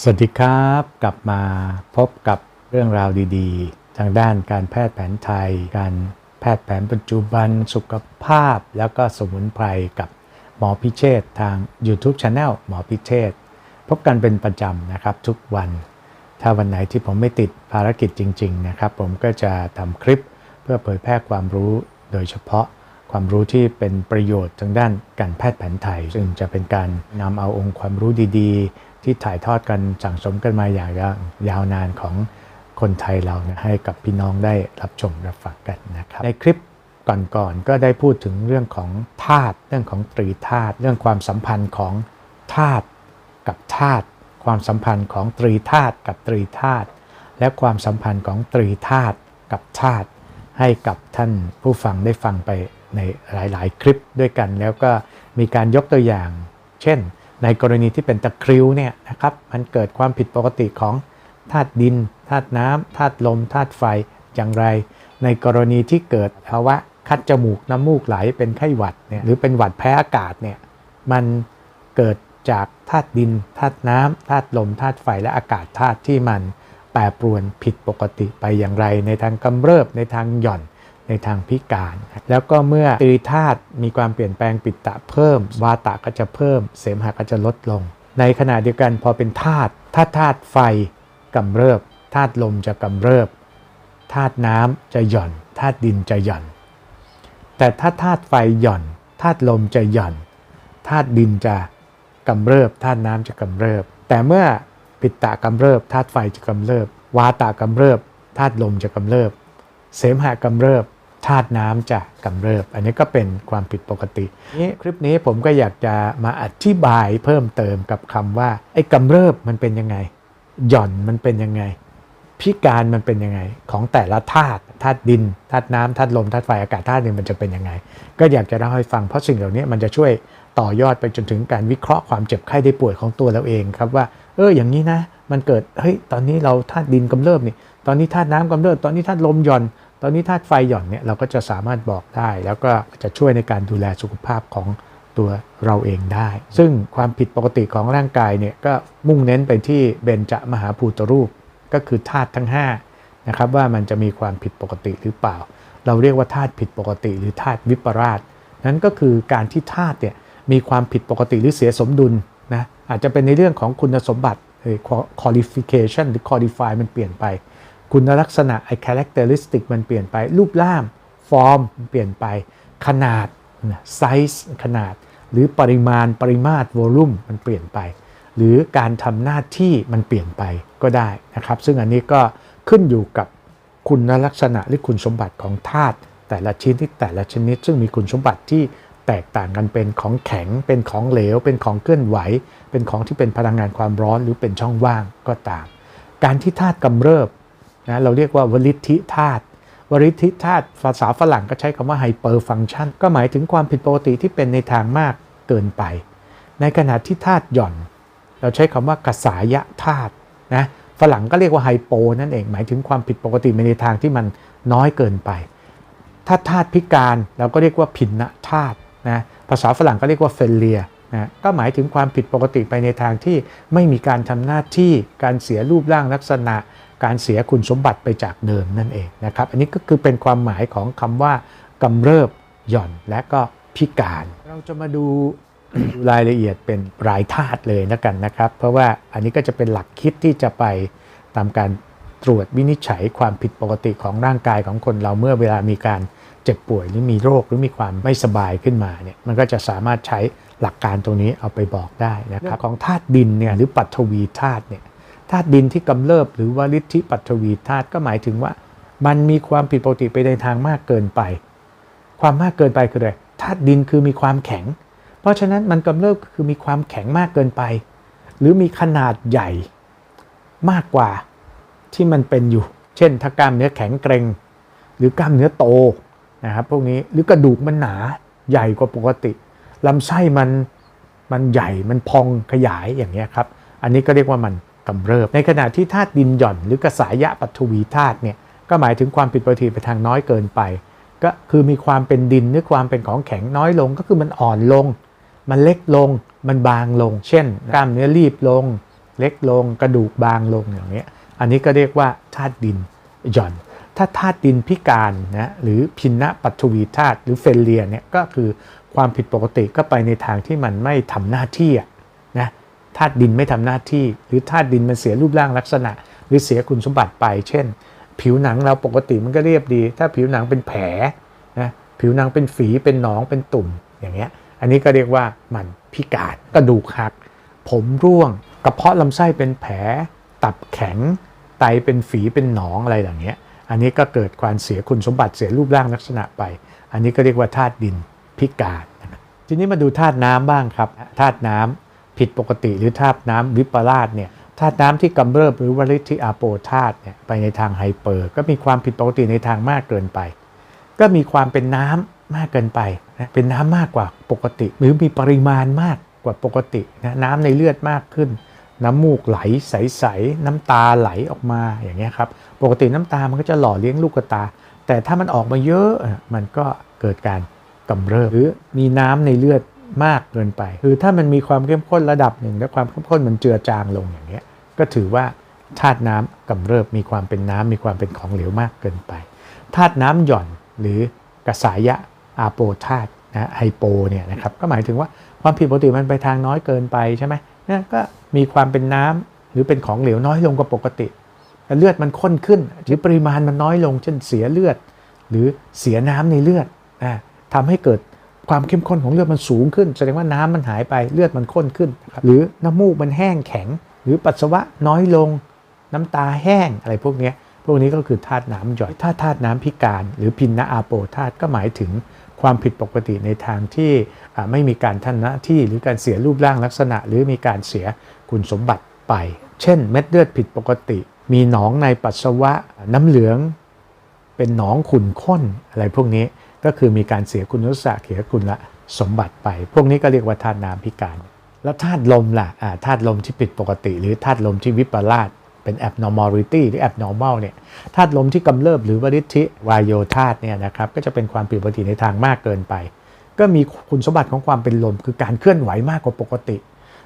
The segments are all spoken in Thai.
สวัสดีครับกลับมาพบกับเรื่องราวดีๆ ทางด้านการแพทย์แผนไทย การแพทย์แผนปัจจุบันสุขภาพ แล้วก็สมุนไพรกับหมอพิเชษทาง YouTube Channel หมอพิเชษพบกันเป็นประจำนะครับทุกวัน ถ้าวันไหนที่ผมไม่ติดภารกิจจริง ๆ นะครับ ผมก็จะทำคลิปเพื่อเผยแพร่ความรู้โดยเฉพาะความรู้ที่เป็นประโยชน์ทางด้านการแพทย์แผนไทย ซึ่งจะเป็นการนำเอาองค์ความรู้ดีๆ ที่ถ่ายทอดกันสั่งสมกันมาอย่างยาวนานของคนไทยเรานะให้กับพี่น้องได้รับชมรับฟังกันนะครับ ในคลิปก่อนๆก็ได้พูดถึงเรื่องของธาตุเรื่องของตรีธาตุเรื่องความสัมพันธ์ของธาตุกับธาตุความสัมพันธ์ของตรีธาตุกับตรีธาตุและความสัมพันธ์ของตรีธาตุกับธาตุให้กับท่านผู้ฟังได้ฟังไปในหลาย ๆ คลิปด้วยกัน แล้วก็มีการยกตัวอย่าง เช่น ในกรณีที่เป็นตะคริวเนี่ยนะครับมันเกิดความผิดปกติของธาตุดินธาตุน้ำธาตุลมธาตุไฟอย่างไร ในกรณีที่เกิดภาวะคัดจมูกน้ำมูกไหลเป็นไข้หวัดเนี่ยหรือเป็นหวัดแพ้อากาศเนี่ยมันเกิดจากธาตุดินธาตุน้ำธาตุลมธาตุไฟและอากาศธาตุที่มันแปรปรวนผิดปกติไปอย่างไร ในทางกำเริบในทางหย่อน ในทางพิการ แล้วก็เมื่อตรีธาตุมีความเปลี่ยนแปลงปิตะเพิ่ม วาตะก็จะเพิ่ม เสมหะก็จะลดลง ในขณะเดียวกันพอเป็นธาตุถ้าธาตุไฟกำเริบธาตุลมจะกำเริบธาตุน้ำจะหย่อนธาตุดินจะหย่อน แต่ถ้าธาตุไฟหย่อนธาตุลมจะหย่อนธาตุดินจะกำเริบธาตุน้ำจะกำเริบ แต่เมื่อปิตะกำเริบธาตุไฟจะกำเริบ วาตะกำเริบธาตุลมจะกำเริบ เสมหะกำเริบ ธาตุน้ำจะกำเริบ อันนี้ก็เป็นความผิดปกตินี้คลิปนี้ผมก็อยากจะมาอธิบายเพิ่มเติมกับคำว่าไอ้กำเริบมันเป็นยังไง หย่อนมันเป็นยังไง พิการมันเป็นยังไง ของแต่ละธาตุธาตุดินธาตุน้ำธาตุลมธาตุไฟอากาศธาตุหนึ่งมันจะเป็นยังไง ก็อยากจะเล่าให้ฟังเพราะสิ่งเหล่านี้มันจะช่วยต่อยอดไปจนถึงการวิเคราะห์ความเจ็บไข้ได้ป่วยของตัวเราเองครับว่า เอออย่างนี้นะ มันเกิดเฮ้ยตอนนี้เราธาตุดินกำเริบนี่ตอนนี้ธาตุน้ำกำเริบตอนนี้ธาตุลมหย่อน ตอนนี้ธาตุไฟหย่อนเนี่ยเราก็จะสามารถบอกได้ แล้วก็จะช่วยในการดูแลสุขภาพของตัวเราเองได้ ซึ่งความผิดปกติของร่างกายเนี่ยก็มุ่งเน้นไปที่เบญจมหาภูตรูป ก็คือธาตุทั้ง5นะครับว่ามันจะมีความผิดปกติหรือเปล่า เราเรียกว่าธาตุผิดปกติ หรือธาตุวิปราช นั้นก็คือการที่ธาตุเนี่ยมีความผิดปกติหรือเสียสมดุลนะอาจจะเป็นในเรื่องของคุณสมบัติ qualification หรือ qualify มันเปลี่ยนไป คุณลักษณะไอ้ characteristic มันเปลี่ยนไป รูปร่างฟอร์มเปลี่ยนไป ขนาด size ขนาด หรือปริมาณปริมาตร volume มันเปลี่ยนไป หรือการทำหน้าที่มันเปลี่ยนไปก็ได้นะครับ ซึ่งอันนี้ก็ขึ้นอยู่กับคุณลักษณะหรือคุณสมบัติของธาตุแต่ละชิ้นที่แต่ละชนิด ซึ่งมีคุณสมบัติที่แตกต่างกันเป็นของแข็ง เป็นของเหลว เป็นของเคลื่อนไหว เป็นของที่เป็นพลังงานความร้อนหรือเป็นช่องว่างก็ตาม การที่ธาตุกำเริบ นะเราเรียกว่าวลิทธิธาตุวลิทธิธาตุภาษาฝรั่งก็ใช้คำว่าไฮเปอร์ฟังชันก็หมายถึงความผิดปกติที่เป็นในทางมากเกินไป ในขณะที่ธาตุหย่อน เราใช้คำว่ากษายะธาตุนะฝรั่งก็เรียกว่าไฮโปนั่นเองหมายถึงความผิดปกติในทางที่มันน้อยเกินไป ถ้าธาตุพิการเราก็เรียกว่าพินนธาตุนะภาษาฝรั่งก็เรียกว่าเฟลเลียนะก็หมายถึงความผิดปกติไปในทางที่ไม่มีการทำหน้าที่การเสียรูปร่างลักษณะ การเสียคุณสมบัติไปจากเดิมนั่นเองนะครับอันนี้ก็คือเป็นความหมายของคำว่ากำเริบหย่อนและก็พิการ เราจะมาดูรายละเอียดเป็นรายธาตุเลยนะกันนะครับ เพราะว่าอันนี้ก็จะเป็นหลักคิดที่จะไปตามการตรวจวินิจฉัยความผิดปกติของร่างกายของคนเราเมื่อเวลามีการเจ็บป่วยหรือมีโรคหรือมีความไม่สบายขึ้นมาเนี่ยมันก็จะสามารถใช้หลักการตรงนี้เอาไปบอกได้นะครับของธาตุดินเนี่ยหรือปัทวีธาตุเนี่ย ธาตุดินที่กำเริบหรือว่าฤทธิปัทวีธาตุก็หมายถึงว่า มันมีความผิดปกติไปในทางมากเกินไป ความมากเกินไปคืออะไรธาตุดินคือมีความแข็ง เพราะฉะนั้นมันกำเริบคือมีความแข็งมากเกินไป หรือมีขนาดใหญ่มากกว่าที่มันเป็นอยู่ เช่น ถ้ากล้ามเนื้อแข็งเกร็ง หรือกล้ามเนื้อโตนะครับพวกนี้หรือกระดูกมันหนาใหญ่กว่าปกติลำไส้มันมันใหญ่มันพองขยายอย่างเงี้ยครับ อันนี้ก็เรียกว่ามัน กำเริบ ในขณะที่ธาตุดินหย่อนหรือกระสายะปัทวีธาตุเนี่ยก็หมายถึงความผิดปกติไปทางน้อยเกินไป ก็คือมีความเป็นดินหรือความเป็นของแข็งน้อยลงก็คือมันอ่อนลง มันเล็กลง มันบางลง เช่น กล้ามเนื้อรีบลง เล็กลง กระดูกบางลงอย่างเงี้ยอันนี้ก็เรียกว่าธาตุดินหย่อน ถ้าธาตุดินพิการนะหรือพินะปัทวีธาตุหรือเฟลเลียเนี่ยก็คือความผิดปกติก็ไปในทางที่มันไม่ทำหน้าที่ ธาตุดินไม่ทำหน้าที่ หรือธาตุดินมันเสียรูปร่างลักษณะ หรือเสียคุณสมบัติไป เช่น ผิวหนังเราปกติมันก็เรียบดี ถ้าผิวหนังเป็นแผลนะผิวหนังเป็นฝีเป็นหนองเป็นตุ่มอย่างเงี้ยอันนี้ก็เรียกว่ามันพิการกระดูกหัก ผมร่วงกระเพาะลำไส้เป็นแผล ตับแข็ง ไตเป็นฝีเป็นหนองอะไรอย่างเงี้ยอันนี้ก็เกิดความเสียคุณสมบัติเสียรูปร่างลักษณะไป อันนี้ก็เรียกว่าธาตุดินพิการนะครับทีนี้มาดูธาตุน้ำบ้างครับธาตุน้ำ ผิดปกติหรือธาตุน้ำวิปลาสเนี่ยธาตุน้ำที่กำเริบหรือวริธิอาโปธาตุเนี่ยไปในทางไฮเปอร์ ก็มีความผิดปกติในทางมากเกินไป ก็มีความเป็นน้ำมากเกินไปนะเป็นน้ำมากกว่าปกติ หรือมีปริมาณมากกว่าปกตินะน้ำในเลือดมากขึ้น น้ำมูกไหลใสๆน้ำตาไหลออกมาอย่างเงี้ยครับปกติน้ำตามันก็จะหล่อเลี้ยงลูกตา แต่ถ้ามันออกมาเยอะมันก็เกิดการกำเริบหรือมีน้ำในเลือด มากเกินไป คือถ้ามันมีความเข้มข้นระดับหนึ่ง และความเข้มข้นมันเจือจางลงอย่างเงี้ยก็ถือว่าธาตุน้ำกำเริบมีความเป็นน้ำมีความเป็นของเหลวมากเกินไปธาตุน้ำหย่อนหรือกระสายะอาโปธาตุนะไฮโปเนี่ยนะครับก็หมายถึงว่าความผิดปกติมันไปทางน้อยเกินไปใช่ไหมนะก็มีความเป็นน้ำหรือเป็นของเหลวน้อยลงกว่าปกติเลือดมันข้นขึ้น หรือปริมาณมันน้อยลงเช่นเสียเลือด หรือเสียน้ำในเลือดนะทำให้เกิด ความเข้มข้นของเลือดมันสูงขึ้น แสดงว่าน้ำมันหายไปเลือดมันข้นขึ้น หรือน้ำมูกมันแห้งแข็ง หรือปัสสาวะน้อยลง น้ำตาแห้งอะไรพวกนี้พวกนี้ก็คือธาตุน้ำหย่อยถ้าธาตุน้ำพิการ หรือพินนะอาโปธาตุก็หมายถึงความผิดปกติในทางที่ไม่มีการทำหน้าที่หรือการเสียรูปร่างลักษณะ หรือมีการเสียคุณสมบัติไป เช่น เม็ดเลือดผิดปกติ มีหนองในปัสสาวะน้ำเหลือง เป็นหนองขุ่นข้นอะไรพวกนี้ก็คือมีการเสียคุณลักษณะเสียคุณละสมบัติไป พวกนี้ก็เรียกว่าธาตุน้ำพิการ แล้วธาตุลมล่ะอ่าธาตุลมที่ผิดปกติ หรือธาตุลมที่วิปลาสเป็น abnormality หรือ abnormal เนี่ยธาตุลมที่กำเริบหรือวริธิวายโยธาตุเนี่ยนะครับก็จะเป็นความผิดปกติในทางมากเกินไป ก็มีคุณสมบัติของความเป็นลม คือการเคลื่อนไหวมากกว่าปกติ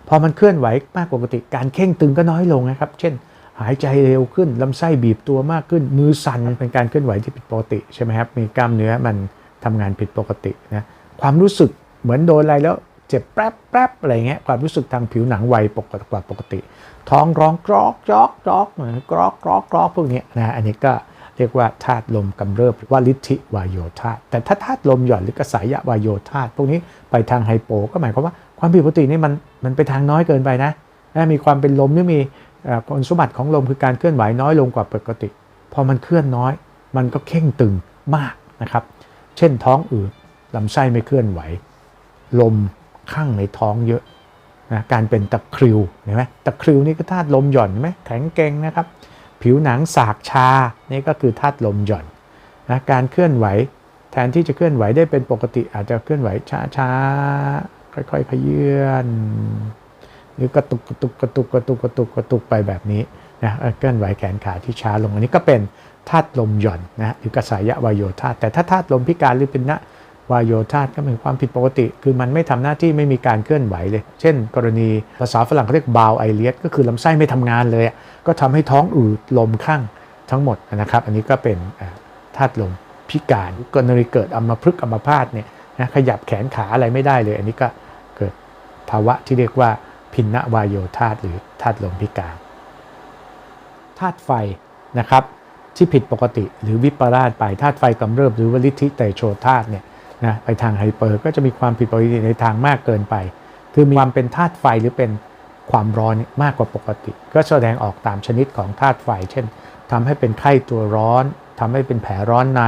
พอมันเคลื่อนไหวมากกว่าปกติ การเข่งตึงก็น้อยลงนะครับ เช่น หายใจเร็วขึ้นลำไส้บีบตัวมากขึ้น มือสั่นเป็นการเคลื่อนไหวที่ผิดปกติใช่ไหมครับมีกล้ามเนื้อมัน ทำงานผิดปกตินะความรู้สึกเหมือนโดนอะไรแล้วเจ็บแป๊บแป๊บอะไรเงี้ยความรู้สึกทางผิวหนังไวปกติกว่าปกติ ท้องร้องกรอกจอกจอกเหมือนกรอกกรอกกรอกพวกนี้นะอันนี้ก็เรียกว่าธาตุลมกำเริบว่าลิทธิวายโยธาตุแต่ถ้าธาตุลมหย่อนหรือกระสายะวายโยธาตุพวกนี้ไปทางไฮโปก็หมายความว่าความผิดปกตินี่มันมันไปทางน้อยเกินไปนะมีความเป็นลมหรือมีคุณสมบัติของลมคือการเคลื่อนไหวน้อยลงกว่าปกติ พอมันเคลื่อนน้อย มันก็เข่งตึงมากนะครับ เช่นท้องอืดลำไส้ไม่เคลื่อนไหว ลมข้างในท้องเยอะนะการเป็นตะคริวเห็นไหมตะคริวนี่ก็ธาตุลมหย่อนเห็นไหมแข็งเกร็งนะครับ ผิวหนังสากชานี่ก็คือธาตุลมหย่อนนะการเคลื่อนไหวแทนที่จะเคลื่อนไหวได้เป็นปกติอาจจะเคลื่อนไหวช้าๆค่อยๆขยื่นหรือกระตุกกระตุกกระตุกกระตุกกระตุกกระตุกไปแบบนี้นะเคลื่อนไหวแขนขาที่ช้าลงอันนี้ก็เป็น ธาตุลมหย่อนนะหรือกระสายะวายโยธาแต่ถ้าธาตุลมพิการหรือเป็นนะวายโยธาก็เป็นความผิดปกติ คือมันไม่ทำหน้าที่ไม่มีการเคลื่อนไหวเลย เช่น กรณีภาษาฝรั่งเขาเรียกบาวไอเลียสก็คือลำไส้ไม่ทำงานเลย ก็ทำให้ท้องอืดลมข้างทั้งหมดนะครับ อันนี้ก็เป็นธาตุลมพิการกรณีเกิดอัมพฤกษ์อัมพาตเนี่ยนะขยับแขนขาอะไรไม่ได้เลย อันนี้ก็เกิดภาวะที่เรียกว่าพินนวายโยธาหรือธาตุลมพิการธาตุไฟนะครับ ที่ผิดปกติ หรือวิปลาสไปธาตุไฟกำเริบหรือวลิทธิเตโชธาตุเนี่ยนะไปทางไฮเปอร์ก็จะมีความผิดปกติในทางมากเกินไป คือมีความเป็นธาตุไฟหรือเป็นความร้อนมากกว่าปกติ ก็แสดงออกตามชนิดของธาตุไฟ เช่นทำให้เป็นไข้ตัวร้อนทำให้เป็นแผลร้อนใน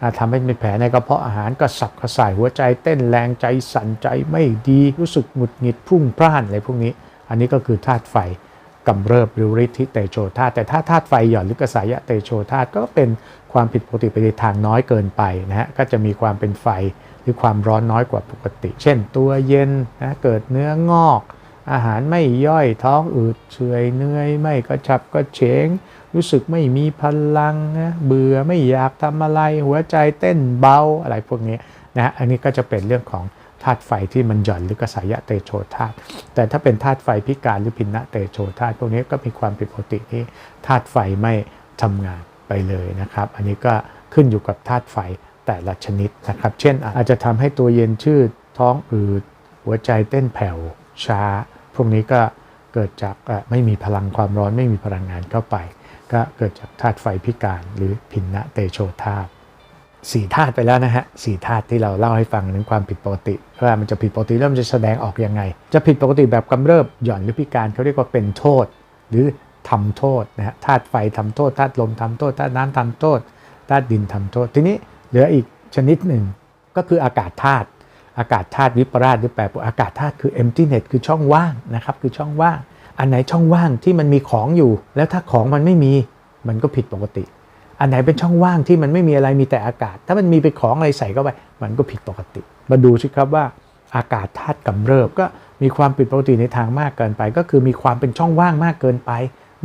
อ่าทำให้เป็นแผลในกระเพาะอาหารกระสับกระส่ายหัวใจ เต้นแรงใจสั่นใจไม่ดีรู้สึกหงุดหงิดพุ่งพล่านอะไรพวกนี้ อันนี้ก็คือธาตุไฟ กำเริบรือฤทธิเตโชธาแต่ถ้าธาตุไฟหย่อนหรือกระสายะเตโชธาตก็เป็นความผิดปกติไปในทางน้อยเกินไปนะฮะก็จะมีความเป็นไฟหรือความร้อนน้อยกว่าปกติ เช่น ตัวเย็นนะเกิดเนื้องอก อาหารไม่ย่อยท้องอืดเฉยเนื่อยไม่กระฉับกระเฉง รู้สึกไม่มีพลังนะเบื่อไม่อยากทำอะไรหัวใจเต้นเบาอะไรพวกนี้นะฮะอันนี้ก็จะเป็นเรื่องของ ธาตุไฟที่มันหย่อนหรือกระสายะเตโชธาตุแต่ถ้าเป็นธาตุไฟพิการหรือพินะเตโชธาตุพวกนี้ก็มีความผิดปกติที่ธาตุไฟไม่ทำงานไปเลยนะครับ อันนี้ก็ขึ้นอยู่กับธาตุไฟแต่ละชนิดนะครับ เช่นอาจจะทำให้ตัวเย็นชืดท้องอืดหัวใจเต้นแผ่วช้า พวกนี้ก็เกิดจากไม่มีพลังความร้อนไม่มีพลังงานเข้าไป ก็เกิดจากธาตุไฟพิการหรือพินะเตโชธาตุ สี่ธาตุไปแล้วนะฮะสี่ธาตุที่เราเล่าให้ฟังถึงความผิดปกติว่ามันจะผิดปกติแล้วมันจะแสดงออกยังไง จะผิดปกติแบบกำเริบหย่อนหรือพิการเขาเรียกว่าเป็นโทษ หรือทำโทษนะฮะธาตุไฟทำโทษธาตุลมทำโทษธาตุน้ำทำโทษธาตุดินทำโทษ ทีนี้เหลืออีกชนิดหนึ่งก็คืออากาศธาตุอากาศธาตุวิปราชหรือแปรปรวนอากาศธาตุคือ emptiness คือช่องว่างนะครับคือช่องว่าง อันไหนช่องว่างที่มันมีของอยู่ แล้วถ้าของมันไม่มีมันก็ผิดปกติ อันไหนเป็นช่องว่างที่มันไม่มีอะไรมีแต่อากาศ ถ้ามันมีไปของอะไรใส่เข้าไป มันก็ผิดปกติ มาดูสิครับว่าอากาศธาตุกำเริบก็มีความผิดปกติในทางมากเกินไป ก็คือมีความเป็นช่องว่างมากเกินไป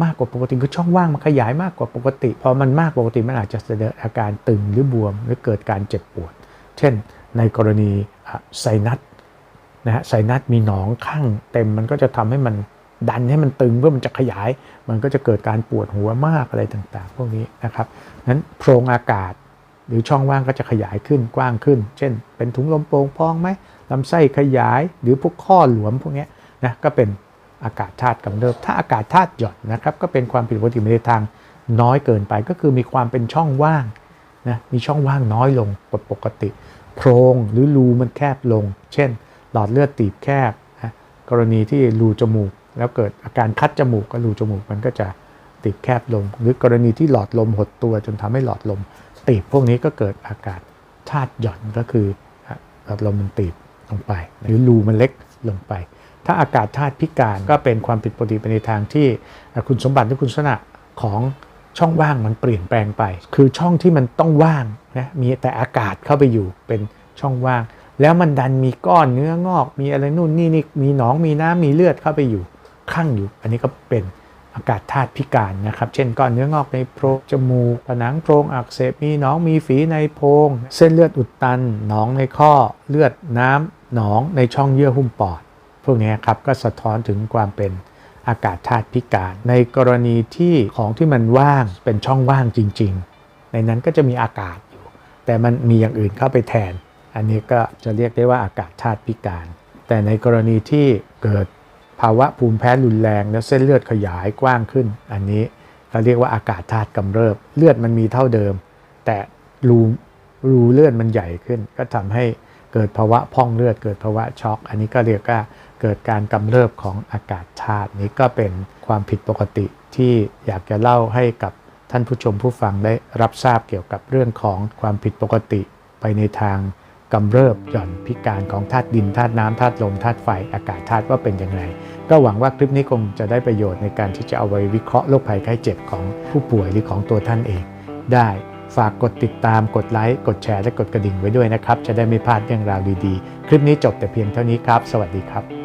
มากกว่าปกติคือช่องว่างมันขยายมากกว่าปกติพอมันมากปกติมันอาจจะแสดงอาการตึงหรือบวม หรือเกิดการเจ็บปวด เช่น ในกรณีไซนัสนะฮะไซนัสมีหนองข้างเต็มมันก็จะทำให้มัน ดันให้มันตึงเพื่อมันจะขยาย มันก็จะเกิดการปวดหัวมากอะไรต่างๆ พวกนี้นะครับนั้นโพรงอากาศหรือช่องว่างก็จะขยายขึ้นกว้างขึ้น เช่น เป็นถุงลมโป่งพองไหมลำไส้ขยายหรือพวกข้อหลวมพวกนี้นะก็เป็นอากาศธาตุกำเริบถ้าอากาศธาตุหย่อนนะครับก็เป็นความผิดปกติในทางน้อยเกินไปก็คือมีความเป็นช่องว่างนะมีช่องว่างน้อยลงกว่าปกติ โพรงหรือรูมันแคบลง เช่น หลอดเลือดตีบแคบนะกรณีที่รูจมูก แล้วเกิดอาการคัดจมูกก็รูจมูกมันก็จะตีบแคบลง หรือกรณีที่หลอดลมหดตัวจนทำให้หลอดลมตีบพวกนี้ก็เกิดอากาศธาตุหย่อนก็คือหลอดลมมันตีบลงไป หรือรูมันเล็กลงไป ถ้าอากาศธาตุพิการก็เป็นความผิดปกติไปในทางที่คุณสมบัติหรือคุณลักษณะของช่องว่างมันเปลี่ยนแปลงไป คือช่องที่มันต้องว่างนะมีแต่อากาศเข้าไปอยู่เป็นช่องว่าง แล้วมันดันมีก้อนเนื้องอก มีอะไรนู่นนี่นี่มีหนองมีน้ำมีเลือดเข้าไปอยู่ ข้างอยู่ อันนี้ก็เป็นอากาศธาตุพิการนะครับ เช่นก้อนเนื้องอกในโพรงจมูก ผนังโพรงอักเสบ มีหนอง มีฝีในโพรง เส้นเลือดอุดตัน หนองในข้อ เลือดน้ำ หนองในช่องเยื่อหุ้มปอด พวกนี้ครับก็สะท้อนถึงความเป็นอากาศธาตุพิการ ในกรณีที่ของที่มันว่างเป็นช่องว่างจริง ๆ ในนั้นก็จะมีอากาศอยู่ แต่มันมีอย่างอื่นเข้าไปแทน อันนี้ก็จะเรียกได้ว่าอากาศธาตุพิการ แต่ในกรณีที่เกิด ภาวะภูมิแพ้รุนแรงแล้วเส้นเลือดขยายกว้างขึ้น อันนี้เราเรียกว่าอากาศธาตุกำเริบ เลือดมันมีเท่าเดิม แต่รูรูเลือดมันใหญ่ขึ้น ก็ทำให้เกิดภาวะพองเลือดเกิดภาวะช็อก อันนี้ก็เรียกว่าเกิดการกำเริบของอากาศธาตุนี้ก็เป็นความผิดปกติที่อยากจะเล่าให้กับท่านผู้ชมผู้ฟังได้รับทราบเกี่ยวกับเรื่องของความผิดปกติไปในทาง กำเริบหย่อนพิการของธาตุดินธาตุน้ำธาตุลมธาตุไฟอากาศธาตุว่าเป็นอย่างไร ก็หวังว่าคลิปนี้คงจะได้ประโยชน์ในการที่จะเอาไว้วิเคราะห์โรคภัยไข้เจ็บของผู้ป่วยหรือของตัวท่านเอง ได้ฝากกดติดตามกดไลค์กดแชร์และกดกระดิ่งไว้ด้วยนะครับ จะได้ไม่พลาดเรื่องราวดีๆ คลิปนี้จบแต่เพียงเท่านี้ครับ สวัสดีครับ